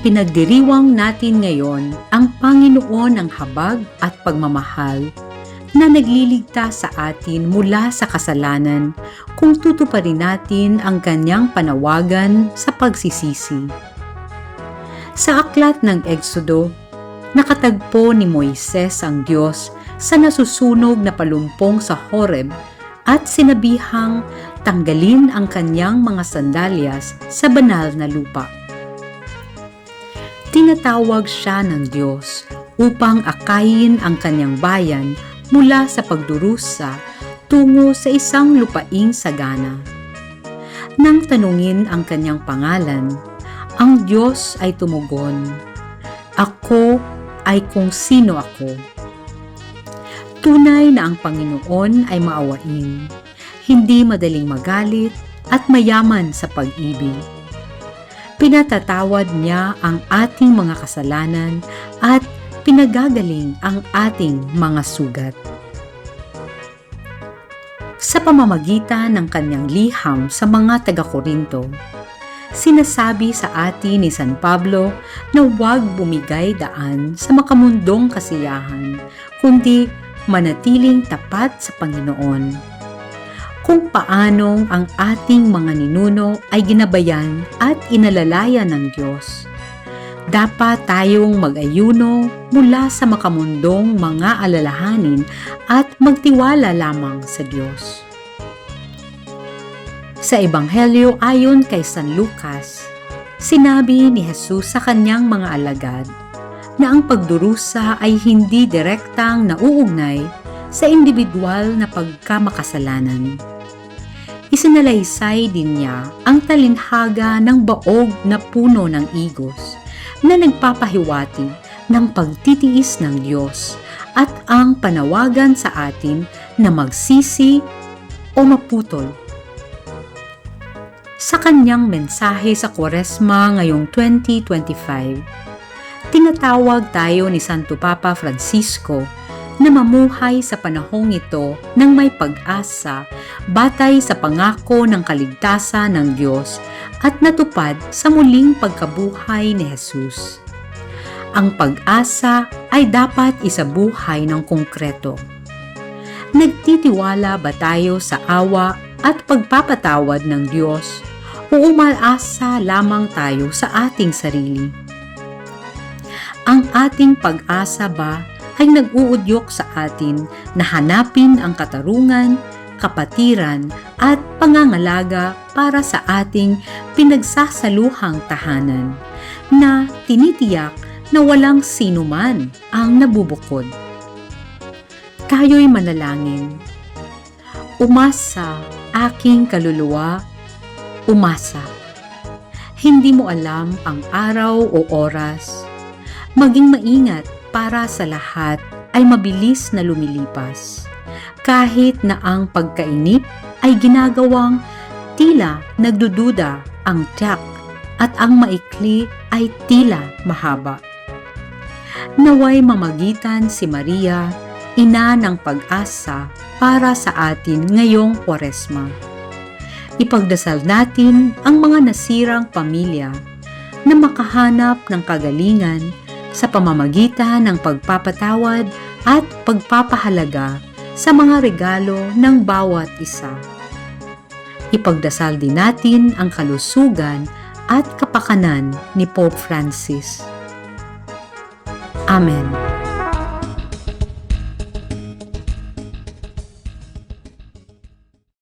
Ipinagdiriwang natin ngayon ang Panginoon ng habag at pagmamahal na nagliligtas sa atin mula sa kasalanan kung tutuparin natin ang kanyang panawagan sa pagsisisi. Sa aklat ng Exodo, nakatagpo ni Moises ang Diyos sa nasusunog na palumpong sa Horeb at sinabihang tanggalin ang kanyang mga sandalyas sa banal na lupa. Tinatawag siya ng Diyos upang akayin ang kanyang bayan mula sa pagdurusa tungo sa isang lupaing sagana. Nang tanungin ang kanyang pangalan, ang Diyos ay tumugon, Ako ay kung sino ako. Tunay na ang Panginoon ay maawain, hindi madaling magalit at mayaman sa pag-ibig. Pinatatawad niya ang ating mga kasalanan at pinagagaling ang ating mga sugat. Sa pamamagitan ng kanyang liham sa mga taga-Korinto, sinasabi sa atin ni San Pablo na huwag bumigay daan sa makamundong kasiyahan, kundi manatiling tapat sa Panginoon. Kung paanong ang ating mga ninuno ay ginabayan at inalalayan ng Diyos. Dapat tayong mag-ayuno mula sa makamundong mga alalahanin at magtiwala lamang sa Diyos. Sa Ebanghelyo ayon kay San Lucas, sinabi ni Jesus sa kanyang mga alagad na ang pagdurusa ay hindi direktang nauugnay sa individual na pagkamakasalanan. Isinalaysay din niya ang talinhaga ng baog na puno ng igos na nagpapahiwati ng pagtitiis ng Diyos at ang panawagan sa atin na magsisi o maputol. Sa kanyang mensahe sa Kwaresma ngayong 2025, tinatawag tayo ni Santo Papa Francisco na mamuhay sa panahong ito ng may pag-asa batay sa pangako ng kaligtasan ng Diyos at natupad sa muling pagkabuhay ni Jesus. Ang pag-asa ay dapat isabuhay ng konkreto. Nagtitiwala ba tayo sa awa at pagpapatawad ng Diyos o umaasa lamang tayo sa ating sarili? Ang ating pag-asa ba ay nag-uudyok sa atin na hanapin ang katarungan, kapatiran at pangangalaga para sa ating pinagsasaluhang tahanan na tinitiyak na walang sino man ang nabubukod. Tayo'y manalangin. Umasa aking kaluluwa, umasa. Hindi mo alam ang araw o oras. Maging maingat para sa lahat ay mabilis na lumilipas. Kahit na ang pagkainip ay ginagawang tila nagdududa ang tiyak at ang maikli ay tila mahaba. Naway mamagitan si Maria, ina ng pag-asa para sa atin ngayong Kwaresma. Ipagdasal natin ang mga nasirang pamilya na makahanap ng kagalingan sa pamamagitan ng pagpapatawad at pagpapahalaga sa mga regalo ng bawat isa. Ipagdasal din natin ang kalusugan at kapakanan ni Pope Francis. Amen.